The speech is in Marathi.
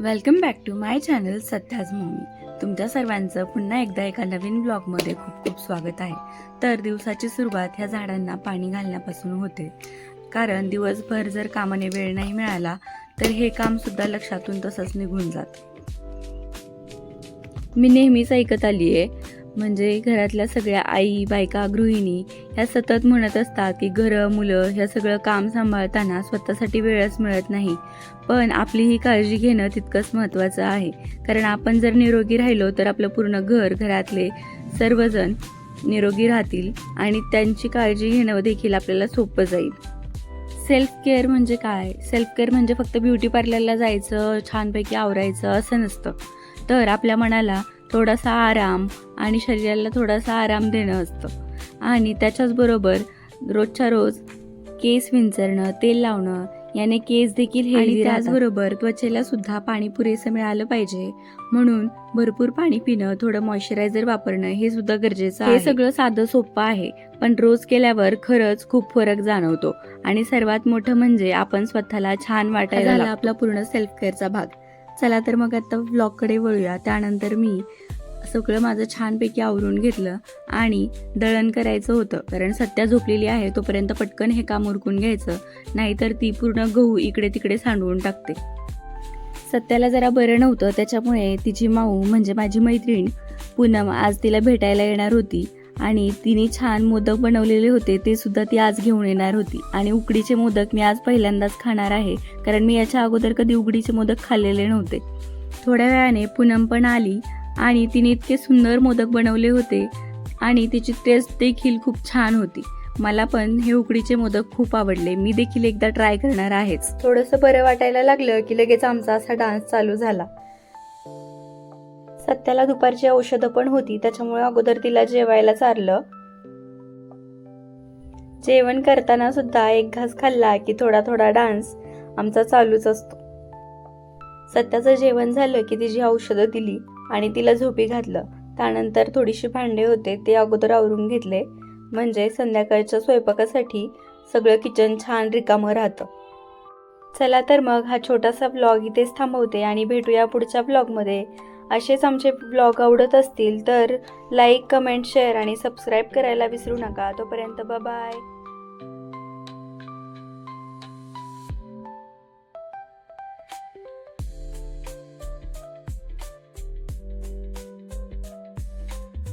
Welcome back to my channel सध्याच मम्मी तुमच्या सर्वांचं पुन्हा एकदा एका नवीन ब्लॉगमध्ये खूप खूप स्वागत आहे. तर दिवसाची सुरुवात ह्या झाडांना पाणी घालण्यापासून होते. कारण दिवसभर जर कामाने वेळ नाही मिळाला तर हे काम सुद्धा लक्षातून तसंच निघून जात. मी नेहमीच ऐकत आली आहे म्हणजे घरातल्या सगळ्या आई बायका गृहिणी ह्या सतत म्हणत असतात की घरं मुलं ह्या सगळं काम सांभाळताना स्वतःसाठी वेळच मिळत नाही. पण आपली ही काळजी घेणं तितकंच महत्त्वाचं आहे. कारण आपण जर निरोगी राहिलो तर आपलं पूर्ण घर घरातले सर्वजण निरोगी राहतील आणि त्यांची काळजी घेणं देखील आपल्याला सोपं जाईल. सेल्फ केअर म्हणजे काय? सेल्फ केअर म्हणजे फक्त ब्युटी पार्लरला जायचं छानपैकी आवरायचं असं नसतं. तर आपल्या मनाला थोडासा आराम आणि शरीराला थोडासा आराम देणं असतं. आणि त्याच्याचबरोबर रोजच्या रोज केस विंचरणं तेल लावणं याने केस देखील हेल्दी त्याचबरोबर त्वचेला सुद्धा पाणी पुरेसं मिळालं पाहिजे. म्हणून भरपूर पाणी पिणं थोडं मॉइश्चरायझर वापरणं हे सुद्धा गरजेचं आहे. हे सगळं साधं सोपं आहे. पण रोज केल्यावर खरंच खूप फरक जाणवतो. आणि सर्वात मोठं म्हणजे आपण स्वतःला छान वाटायला आपला पूर्ण सेल्फ केअरचा भाग. चला तर मग आता व्लॉगकडे वळूया. त्यानंतर मी सगळं माझं छानपैकी आवरून घेतलं आणि दळण करायचं होतं. कारण सत्या झोपलेली आहे तोपर्यंत पटकन हे काम उरकून घ्यायचं. नाहीतर ती पूर्ण गहू इकडे तिकडे सांडवून टाकते. सत्याला जरा बरं नव्हतं त्याच्यामुळे तिची माऊ म्हणजे माझी मैत्रीण पूनम आज तिला भेटायला येणार होती आणि तिने छान मोदक बनवलेले होते ते सुद्धा ती आज घेऊन येणार होती. आणि उकडीचे मोदक मी आज पहिल्यांदाच खाणार आहे कारण मी याच्या अगोदर कधी उकडीचे मोदक खाल्लेले नव्हते. थोड्या वेळाने पूनम पण आली आणि तिने इतके सुंदर मोदक बनवले होते आणि तिची टेस्ट देखील खूप छान होती. मला पण हे उकडीचे मोदक खूप आवडले. मी देखील एकदा ट्राय करणार आहेच. थोडंसं बरं वाटायला लागलं की लगेच आमचा असा डान्स चालू झाला. सत्याला दुपारची औषधं पण होती. त्याच्यामुळे अगोदर तिला जेवायला चारलं. जेवण करताना सुद्धा एक घास खाल्ला की थोडा थोडा डान्स आमचा चालूच असतो. सत्याचं जेवण झालं की तिची औषधं दिली. आणि तिला झोपी घातलं. त्यानंतर थोडीशी भांडे होते ते अगोदर आवरून घेतले. म्हणजे संध्याकाळच्या स्वयंपाकासाठी सगळं किचन छान रिकामं राहतं. चला तर मग हा छोटासा ब्लॉग इथेच थांबवते आणि भेटूया पुढच्या ब्लॉगमध्ये असेच आमचे ब्लॉग आवडत असतील तर लाईक कमेंट शेअर आणि सबस्क्राईब करायला विसरू नका. तोपर्यंत बाय